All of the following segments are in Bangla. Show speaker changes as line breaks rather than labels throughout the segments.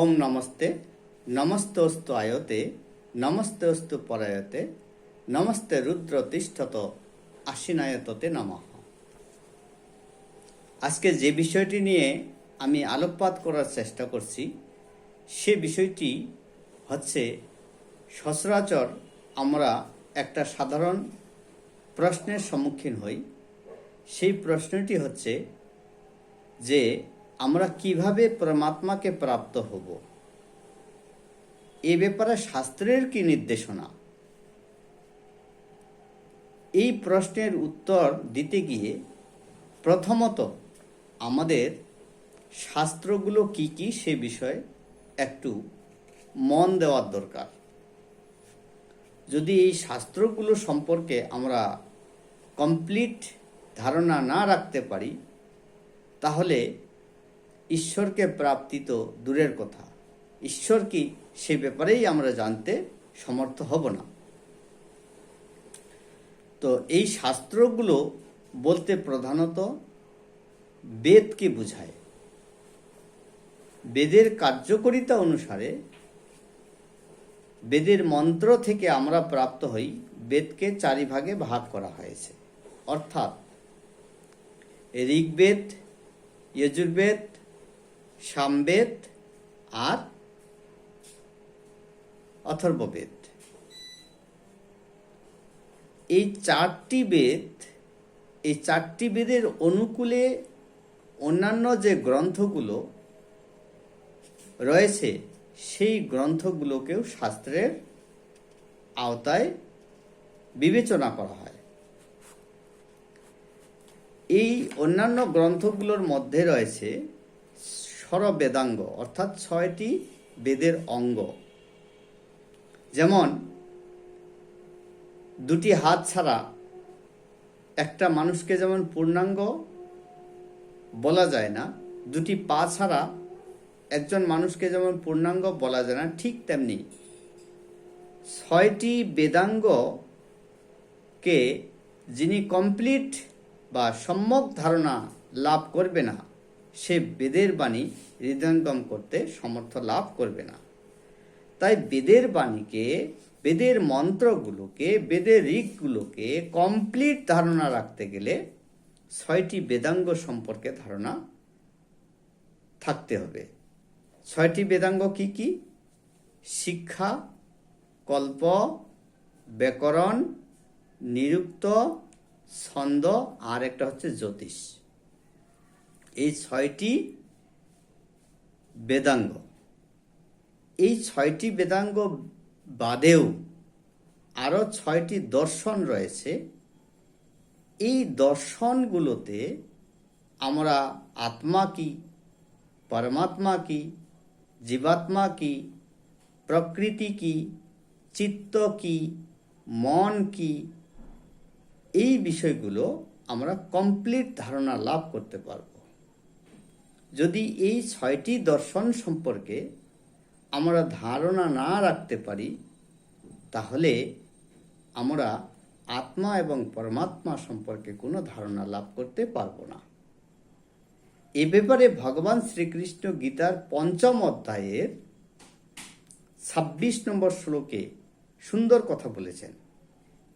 ওম নমস্তে, নমস্তস্তু আয়তে, নমস্তস্তু পরায়তে, নমস্তে রুদ্র তিষ্ঠত আশ্বিনায়ততে নমঃ। আজকে যে বিষয়টি নিয়ে আমি আলোকপাত করার চেষ্টা করছি, সে বিষয়টি হচ্ছে সচরাচর আমরা একটা সাধারণ প্রশ্নের সম্মুখীন হই। সেই প্রশ্নটি হচ্ছে যে আমরা কীভাবে পরমাত্মাকে প্রাপ্ত হব? এ ব্যাপারে শাস্ত্রের কি নির্দেশনা? এই প্রশ্নের উত্তর দিতে গিয়ে প্রথমত আমাদের শাস্ত্রগুলো কি কি সে বিষয়ে একটু মন দেওয়ার দরকার। যদি এই শাস্ত্রগুলো সম্পর্কে আমরা কমপ্লিট ধারণা না রাখতে পারি, তাহলে ঈশ্বরকে প্রাপ্তি তো দূরের কথা। ঈশ্বর কি সে ব্যাপারেই আমরা জানতে সমর্থ হব না? তো এই শাস্ত্রগুলো বলতে প্রধানত বেদকে বোঝায়? বেদের কার্যকরিতা অনুসারে বেদের মন্ত্র থেকে আমরা প্রাপ্ত হই, বেদকে চারি ভাগে ভাগ করা হয়েছে। অর্থাৎ ঋগ্বেদ, যজুর্বেদ সামবেদ আর অথর্ববেদ। এই চারটি বেদ, এই চারটি বেদের অনুকূলে অন্যান্য যে গ্রন্থগুলো রয়েছে, সেই গ্রন্থগুলোকেও শাস্ত্রের আওতায় বিবেচনা করা হয়। এই অন্যান্য গ্রন্থগুলোর মধ্যে রয়েছে স্বরবেদাঙ্গ অর্থাৎ ছয়টি বেদের অঙ্গ। যেমন, দুটি হাত ছাড়া একটা মানুষকে যেমন পূর্ণাঙ্গ বলা যায় না, দুটি পা ছাড়া একজন মানুষকে যেমন পূর্ণাঙ্গ বলা যায় না, ঠিক তেমনি ছয়টি বেদাঙ্গকে যিনি কমপ্লিট বা সম্যক ধারণা লাভ করবে না সে বেদের বাণী হৃদয়ঙ্গম করতে সমর্থ লাভ করবে না। তাই বেদের বাণীকে, বেদের মন্ত্রগুলোকে, বেদের ঋগগুলোকে কমপ্লিট ধারণা রাখতে গেলে ছয়টি বেদাঙ্গ সম্পর্কে ধারণা থাকতে হবে। ছয়টি বেদাঙ্গ কি কি? শিক্ষা, কল্প, ব্যাকরণ, নিরুক্ত, ছন্দ, আর একটা হচ্ছে জ্যোতিষ। এই ছয়টি বেদাঙ্গ। এই ছয়টি বেদাঙ্গ বাদেও আরও ছয়টি দর্শন রয়েছে। এই দর্শনগুলোতে আমরা আত্মা কি, পরমাত্মা কি, জীবাত্মা কি, প্রকৃতি কি, চিত্ত কি, মন কি, এই বিষয়গুলো আমরা কমপ্লিট ধারণা লাভ করতে পারব। যদি এই ছয়টি দর্শন সম্পর্কে আমরা ধারণা না রাখতে পারি, তাহলে আমরা আত্মা এবং পরমাত্মা সম্পর্কে কোনো ধারণা লাভ করতে পারব না। এ ব্যাপারে ভগবান শ্রীকৃষ্ণ গীতার পঞ্চম অধ্যায়ের ছাব্বিশ নম্বর শ্লোকে সুন্দর কথা বলেছেন।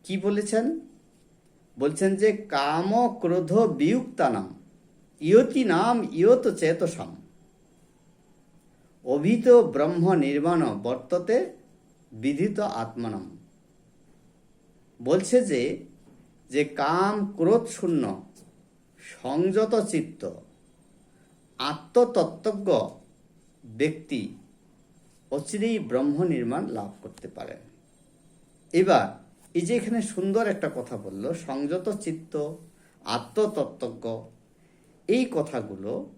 কি বলেছেন? বলছেন যে কাম ক্রোধ বিয়ুক্তানাম ইয়তি নাম ইয়ত চেতসাম। অভিত ব্রহ্ম নির্মাণ বর্ততে বিধিত আত্মনম। বলছে যে যে কাম ক্রোধ শূন্য, সংযত চিত্ত, আত্মতত্ত্বজ্ঞ ব্যক্তি অচিরেই ব্রহ্ম নির্মাণ লাভ করতে পারেন এবার, এই যে এখানে সুন্দর একটা কথা বলল, সংযত চিত্ত, আত্মতত্ত্বজ্ঞ এই কথাগুলো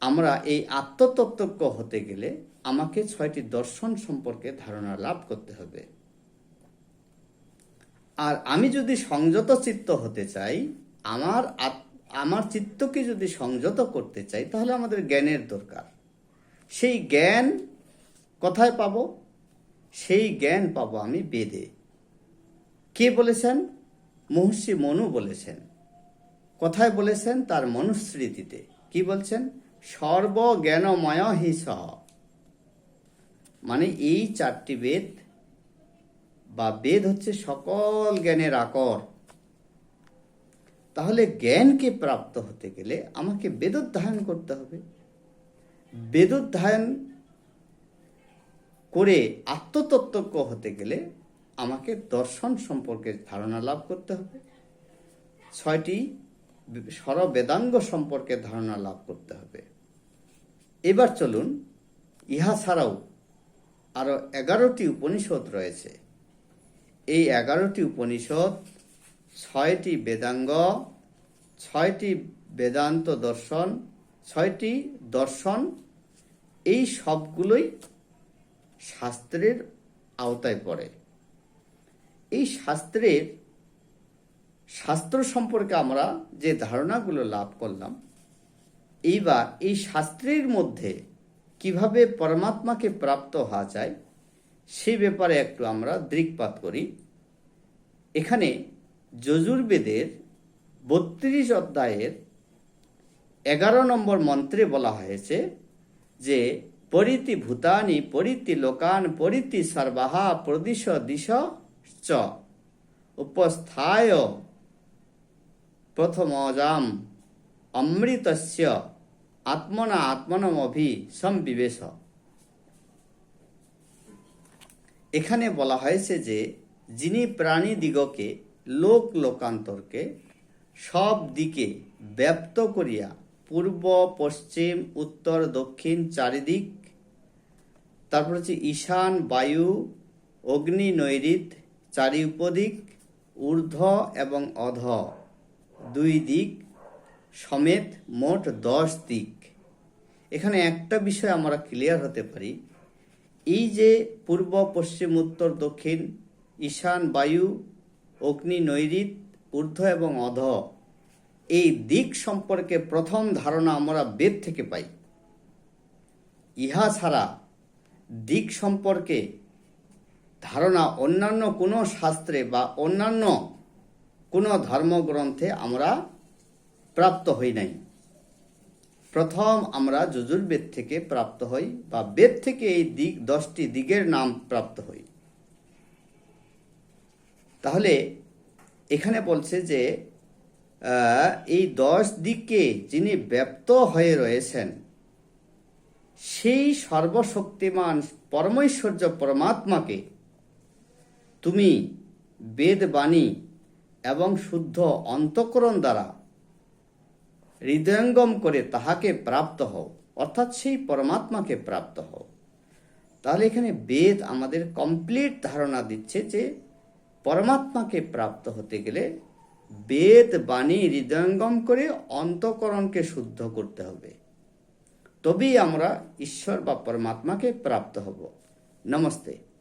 আমরা এই আত্মতত্ত্বজ্ঞ হতে গেলে আমাকে ছয়টি দর্শন সম্পর্কে ধারণা লাভ করতে হবে। আর আমি যদি সংযত চিত্ত হতে চাই, আমার আমার চিত্তকে যদি সংযত করতে চাই, তাহলে আমাদের জ্ঞানের দরকার। সেই জ্ঞান কোথায় পাবো? সেই জ্ঞান পাবো আমি বেদে। কে বলেছেন? মহর্ষি মনু বলেছেন। কোথায় বলেছেন? তার মনুস্মৃতিতে। কি বলছেন? সর্বজ্ঞানময় হিস মানে এই চারটি বেদ বা বেদ হচ্ছে সকল জ্ঞানের আকর। তাহলে জ্ঞানকে প্রাপ্ত হতে গেলে আমাকে বেদোধ্যায়ন করতে হবে। বেদোধ্যায়ন করে আত্মতত্ত্বজ্ঞ হতে গেলে আমাকে দর্শন সম্পর্কে ধারণা লাভ করতে হবে। ছয়টি সরবেদাঙ্গ সম্পর্কে ধারণা লাভ করতে হবে। এবার চলুন, ইহা ছাড়াও আরও এগারোটি উপনিষদ রয়েছে। এই এগারোটি উপনিষদ ছয়টি বেদাঙ্গ, ছয়টি বেদান্ত দর্শন, ছয়টি দর্শন, এই সবগুলোই শাস্ত্রের আওতায় পড়ে। এই শাস্ত্রের শাস্ত্র সম্পর্কে আমরা যে ধারণাগুলো লাভ করলাম, এইবার এই শাস্ত্রের মধ্যে কীভাবে পরমাত্মাকে প্রাপ্ত হওয়া যায়, সে ব্যাপারে একটু আমরা দৃকপাত করি। এখানে যজুর্বেদের বত্রিশ অধ্যায়ের এগারো নম্বর মন্ত্রে বলা হয়েছে যে, পরিতি ভূতানি, পরিতি লোকান, পরিতি সর্বাহা, প্রদিশ দিশ চ, উপস্থায় প্রথমজাম অমৃতস্য আত্মনা আত্মনমভি সম্বিবেশ। এখানে বলা হয়েছে যে, যিনি প্রাণী দিগকে, লোক লোকান্তরকে সব দিকে ব্যপ্ত করিয়া পূর্ব, পশ্চিম, উত্তর, দক্ষিণ, চারিদিক, তারপর হচ্ছে ঈশান, বায়ু, অগ্নি নৈরিত চারি উপদিক ঊর্ধ্ব এবং অধ দুই দিক সমেত মোট দশ দিক। এখানে একটা বিষয় আমরা ক্লিয়ার হতে পারি। এই যে পূর্ব, পশ্চিম, উত্তর, দক্ষিণ, ঈশান, বায়ু, অগ্নি নৈরিত ঊর্ধ্ব এবং অধ, এই দিক সম্পর্কে প্রথম ধারণা আমরা বেদ থেকে পাই। ইহা ছাড়া দিক সম্পর্কে ধারণা অন্যান্য কোনো শাস্ত্রে বা অন্যান্য কোনো ধর্মগ্রন্থে আমরা প্রাপ্ত হই নাই। প্রথম আমরা যজুর্বেদ থেকে প্রাপ্ত হই বা বেদ থেকে এই দিক, দশটি দিকের নাম প্রাপ্ত হই। তাহলে এখানে বলছে যে এই দশ দিককে যিনি ব্যপ্ত হয়ে রয়েছেন, সেই সর্বশক্তিমান পরমৈশ্বর্য পরমাত্মাকে তুমি বেদবাণী এবং শুদ্ধ অন্তঃকরণ দ্বারা হৃদয়ঙ্গম করে তাহাকে প্রাপ্ত হও, অর্থাৎ সেই পরমাত্মাকে প্রাপ্ত হও। তাহলে এখানে বেদ আমাদের কমপ্লিট ধারণা দিচ্ছে যে পরমাত্মাকে প্রাপ্ত হতে গেলে বেদ বাণী হৃদয়ঙ্গম করে অন্তকরণকে শুদ্ধ করতে হবে। তবেই আমরা ঈশ্বর বা পরমাত্মাকে প্রাপ্ত হব। নমস্তে।